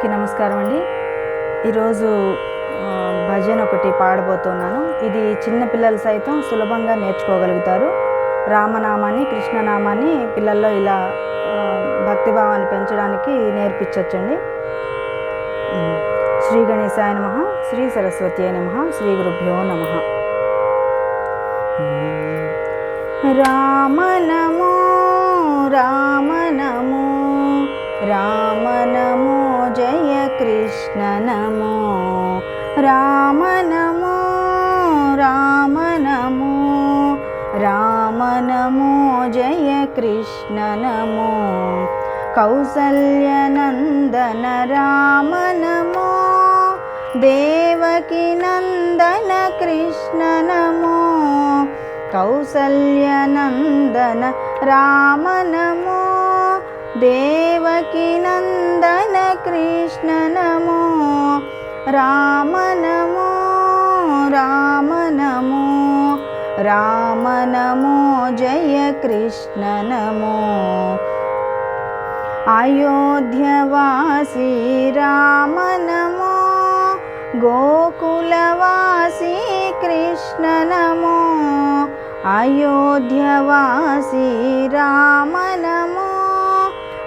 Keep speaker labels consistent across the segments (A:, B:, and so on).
A: అందరికీ నమస్కారం అండి. ఈరోజు భజన ఒకటి పాడబోతున్నాను. ఇది చిన్నపిల్లలు సైతం సులభంగా నేర్చుకోగలుగుతారు. రామనామాన్ని కృష్ణనామాన్ని పిల్లల్లో ఇలా భక్తిభావాన్ని పెంచడానికి నేర్పించవచ్చండి శ్రీ గణేశాయ నమ శ్రీ సరస్వతి నమ శ్రీ గురుభ్యో నమ. రామ నమో రామ నమో రామ నమో. कृष्ण नमो राम नमो राम नमो राम नमो जय कृष्ण नमो। कौसल्यनन्दन राम नमो देवकीनन्दन कृष्ण नमो। कौसल्यनन्दन राम नमो देवकीनन्दनकृष्ण नमो राम नमो राम नमो राम नमो जय कृष्ण नमो। अयोध्यवासी राम नमो गोकुलवासी कृष्ण नमो अयोध्यवासी राम नमो।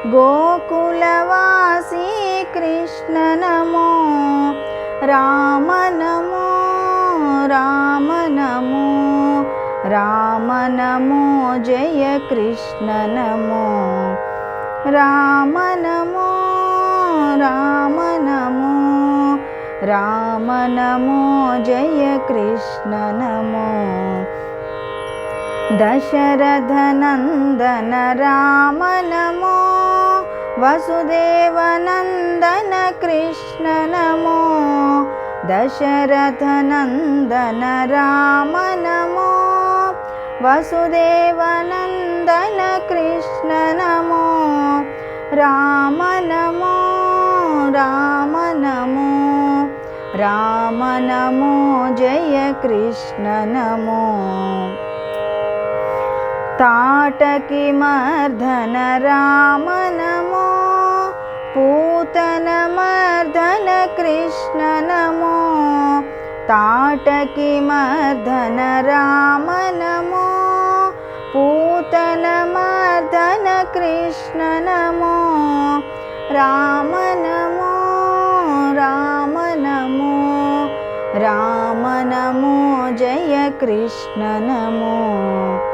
A: गोकुलवासी कृष्ण नमो राम नमो राम नमो राम नमो जय कृष्ण नमो। राम नमो राम नमो राम नमो जय कृष्ण नमो। दशरथनन्दन राम नमो वसुदेवनन्दनकृष्ण नमो दशरथनन्दन राम नमो वसुदेवनन्दन कृष्ण नमो राम नमो राम नमो राम नमो जय कृष्ण नमो ताटकी मर्धन राम नमो। पूतनमर्दन कृष्ण नमो। ताटकिमर्धन राम नमो। पूतनमर्धन कृष्ण नमो। राम नमो राम नमो। राम नमो जय कृष्ण नमो।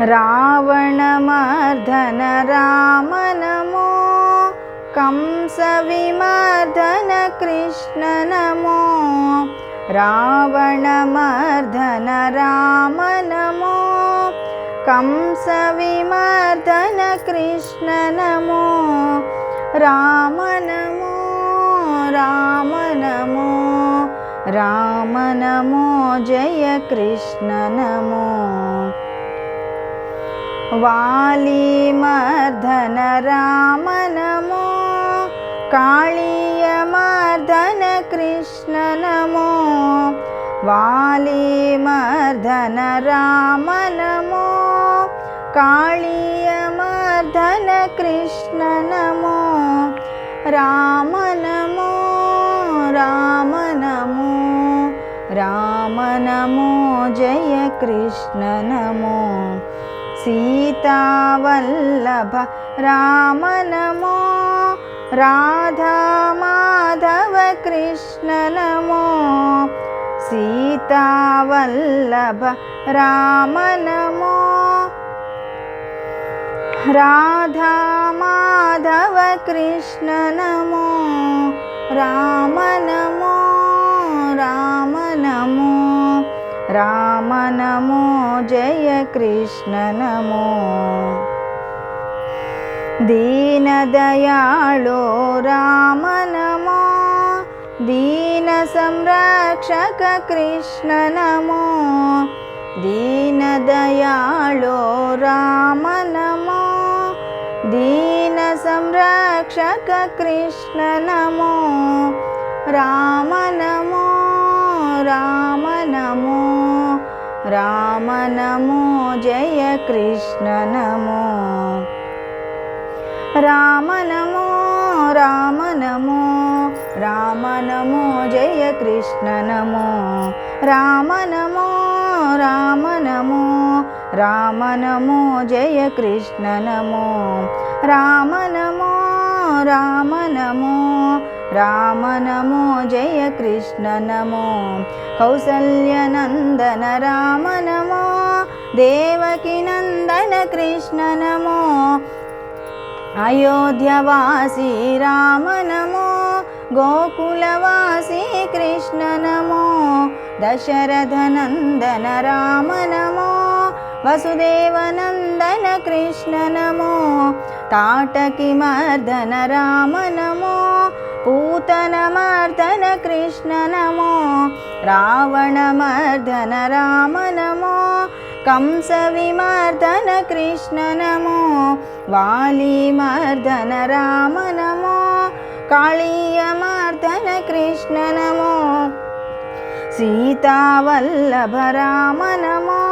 A: रावणमर्धन राम नमो कं कृष्ण नमो रावणमर्धन राम नमो कंसविमर्धन कृष्ण नमो राम नमो राम नमो राम नमो जय कृष्ण नमो वाली राम नमो काळीयमर्दन कृष्ण नमो वालीमर्दन राम नमो काळीयमर्दन कृष्ण नमो राम नमो राम नमो राम नमो जय कृष्ण नमो सीतावल्लभ राम नमो राधा माधव कृष्ण नमो सीतावल्लभ राम नमो राधा माधव कृष्ण नमो राम राम नमो जय कृष्ण नमो। दीनदयालु राम नमो। दीनसंरक्षक कृष्ण नमो। दीनदयालु राम नमो। दीनसंरक्षक कृष्ण नमो। राम నమో జయ కృష్ణ నమో రామ నమో రామ నమో రామ నమో జయ కృష్ణ నమో రామ నమో రామ నమో రామ నమో జయ కృష్ణ నమో రామ నమో రామ నమో రామ నమో జయ కృష్ణ నమో కౌసల్యనందన రామ నమో దేవకి నందన కృష్ణ నమో అయోధ్యవాసి రామ నమో గోకులవాసి కృష్ణ నమో దశరథనందన రామ నమో వసుదేవనందన కృష్ణ నమో తాటకి మర్దన రామ నమో पूतनमर्दन कृष्ण नमो रावणमर्दन राम नमो कंसविमर्दन कृष्ण नमो वालीमर्दन राम नमो काळीयमार्दन कृष्ण नमो सीतावल्लभ राम नमो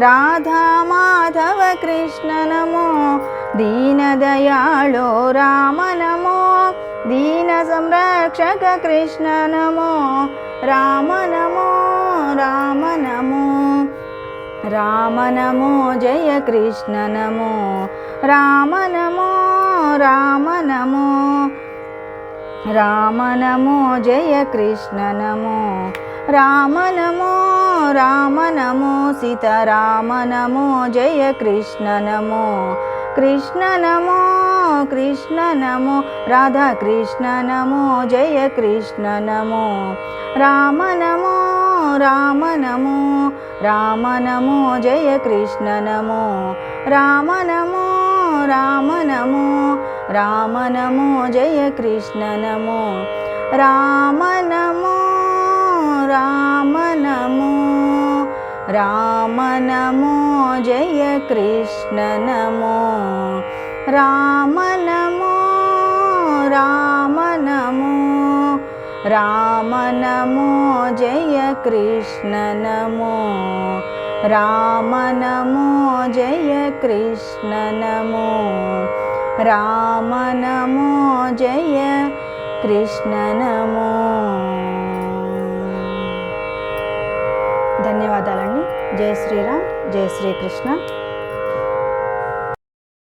A: राधा माधव कृष्ण नमो दीनदयाळो राम नमो संरक्षक कृष्ण नमो राम नमो राम नमो। राम नमो जय कृष्ण नमो। राम नमो राम नमो। राम नमो जय कृष्ण नमो। राम नमो राम नमो सीतराम नमो जय कृष्ण नमो। कृष्ण नमो। कृष्ण नमो राधाकृष्ण नमो जय कृष्ण नमो। राम नमो राम नमो राम नमो जय कृष्ण नमो। राम नमो राम नमो राम नमो जय कृष्ण नमो। राम नमो राम नमो राम नमो जय कृष्ण नमो। రామనము రామనము రామనము జయ కృష్ణ నమో రామనము జయ కృష్ణ నమో రామనము జయ కృష్ణ నమో. ధన్యవాదాలండి. జయ శ్రీరామ్ జయ శ్రీకృష్ణ.